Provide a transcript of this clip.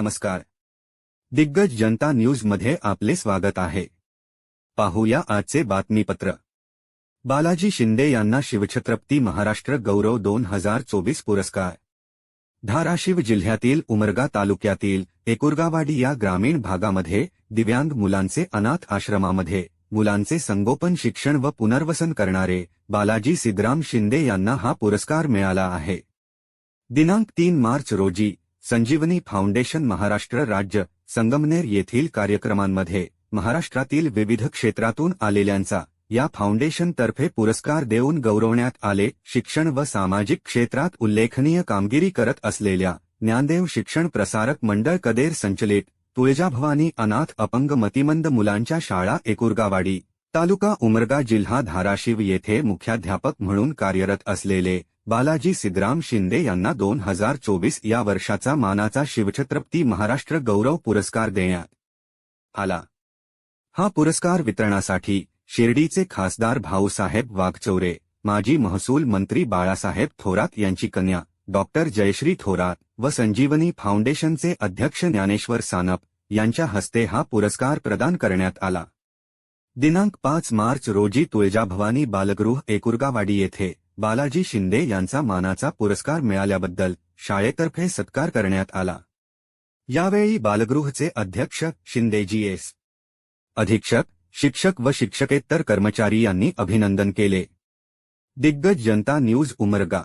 नमस्कार. दिग्गज जनता न्यूज़ मध्ये आपले स्वागत आहे. पाहूया आजचे बातमीपत्र. बालाजी शिंदे यांना शिवछत्रपती महाराष्ट्र गौरव दोन हज़ार चोवीस पुरस्कार. धाराशिव जिल्ह्यातील उमरगा तालुक्यातील एकुरगावाडी या ग्रामीण भागामध्ये दिव्यांग मुलांचे अनाथ आश्रमामध्ये मुलांचे संगोपन शिक्षण व पुनर्वसन करणारे बालाजी सिद्धराम शिंदे यांना हा पुरस्कार मिळाला आहे. दिनांक तीन मार्च रोजी संजीवनी फाउंडेशन महाराष्ट्र राज्य संगमनेर येथील कार्यक्रमांमध्ये महाराष्ट्रातील विविध क्षेत्रातून आलेल्यांचा या फाउंडेशनतर्फे पुरस्कार देऊन गौरवण्यात आले. शिक्षण व सामाजिक क्षेत्रात उल्लेखनीय कामगिरी करत असलेल्या ज्ञानदेव शिक्षण प्रसारक मंडळ कदेर संचलित तुळजाभवानी अनाथ अपंग मतिमंद मुलांच्या शाळा एकुरगावाडी तालुका उमरगा जिल्हा धाराशिव येथे मुख्याध्यापक म्हणून कार्यरत असलेले बालाजी सिद्धराम शिंदे यांना दोन हजार चोवीस या वर्षाचा मानाचा शिवछत्रपती महाराष्ट्र गौरव पुरस्कार देण्यात आला. हा पुरस्कार वितरणासाठी शिर्डीचे खासदार भाऊसाहेब वाघचौरे माजी महसूल मंत्री बाळासाहेब थोरात यांची कन्या डॉक्टर जयश्री थोरात व संजीवनी फाउंडेशनचे अध्यक्ष ज्ञानेश्वर सानप यांच्या हस्ते हा पुरस्कार प्रदान करण्यात आला. दिनांक पाच मार्च रोजी तुळजाभवानी बालगृह एकुरगावाडी येथे बालाजी शिंदे यांचा मानाचा पुरस्कार मिळाल्याबद्दल शाळेतर्फे सत्कार करण्यात आला. यावेळी बालगृहचे अध्यक्ष शिंदेजी एस अधीक्षक शिक्षक व शिक्षकेतर कर्मचारी यांनी अभिनंदन केले. दिग्गज जनता न्यूज उमरगा